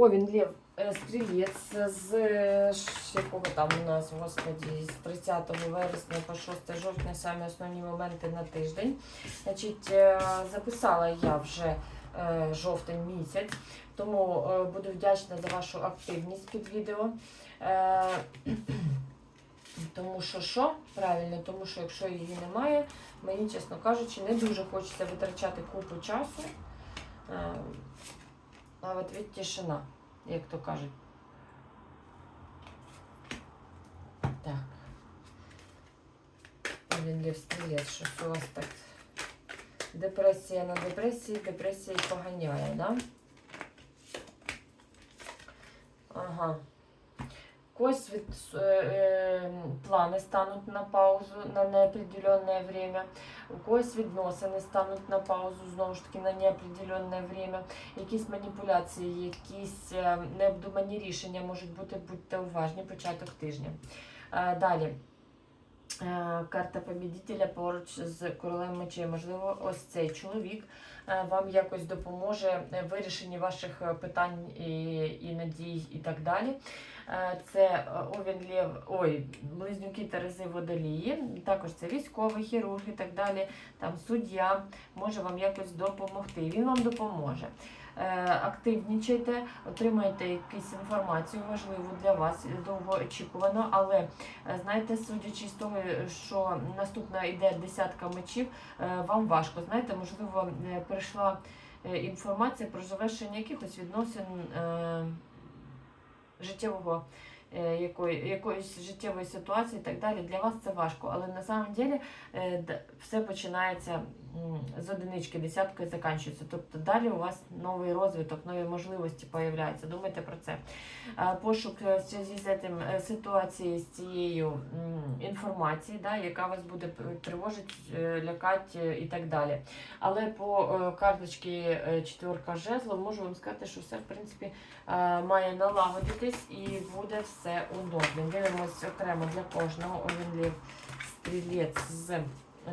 Овін Лев е, Стрілець з е, якого там у нас, господі, з 30 вересня по 6 жовтня самі основні моменти на тиждень. Значить, е, записала я вже жовтень місяць, тому буду вдячна за вашу активність під відео. Тому що що? Правильно, тому що якщо її немає, мені, чесно кажучи, не дуже хочеться витрачати купу часу. А от від тишина, як то кажуть. Так. Він лів стрілець, щось у вас так. Депресія на депресії, депресія поганяє, да? Ага. Когось від, е, е, плани стануть на паузу на неопределенное время, у когось відносини стануть на паузу, знову ж таки, на неопределенне время, якісь маніпуляції, якісь е, необдумані рішення можуть бути, будьте уважні, початок тижня. Е, Далі. Е, Карта побідителя поруч з королем мечей. Можливо, ось цей чоловік е, вам якось допоможе в вирішенні ваших питань і, і надій, і так далі. Е, Це е, Овен ой, близнюки Терези Водолії, також це військовий, хірург і так далі. Там суддя може вам якось допомогти. Він вам допоможе. Е, Активнічайте, отримайте якусь інформацію важливу для вас, довго очікувано, але знаєте, судячи з того, що наступна йде десятка мечів, вам важко. Знаєте, можливо, прийшла інформація про завершення якихось відносин життєвого. Е, Якої, якоїсь життєвої ситуації і так далі, для вас це важко. Але на самом деле все починається з одинички, десяткою закінчується. Тобто далі у вас новий розвиток, нові можливості появляються. Думайте про це. Е, Пошук е, в зв'язку з цим ситуації з цією м, інформації, да, яка вас буде тривожити, лякати і так далі. Але по карточці четверка жезлов можу вам сказати, що все в принципі має налагодитись і буде все удобно. Дивимось окремо для кожного овінлів стрілець з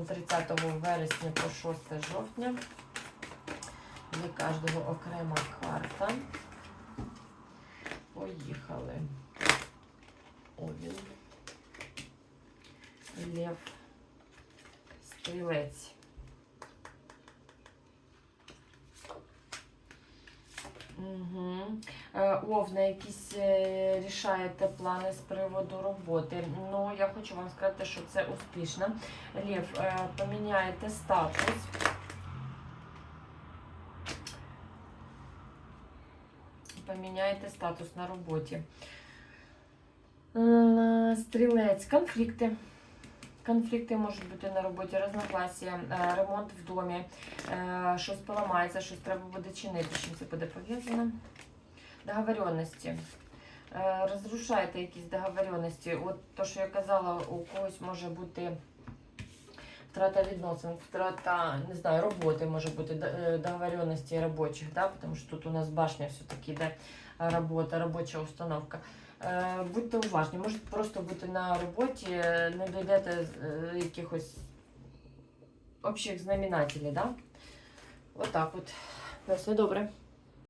30 вересня по 6 жовтня. Для кожного окрема карта. Поїхали. Овін. Лев. Стрілець. Овна, якісь е, рішаєте плани з приводу роботи. Ну, я хочу вам сказати, що це успішно. Лев, е, поміняєте статус. Поміняєте статус на роботі. Е, Стрілець, конфлікти. Конфлікти можуть бути на роботі, розногласія, е, ремонт в домі, е, щось поламається, щось треба буде чинити, чим це буде пов'язано. Договоренності. Е, Розрушайте якісь договоренності. От то, що я казала, у когось може бути втрата відносин, втрата, не знаю, роботи може бути, е, договоренності робочих, да? тому що тут у нас башня все-таки йде робота, робоча установка. Е, Будьте уважні, може просто бути на роботі, не дійдете е, якихось общих знаменателей, да? Отак от. На все добре.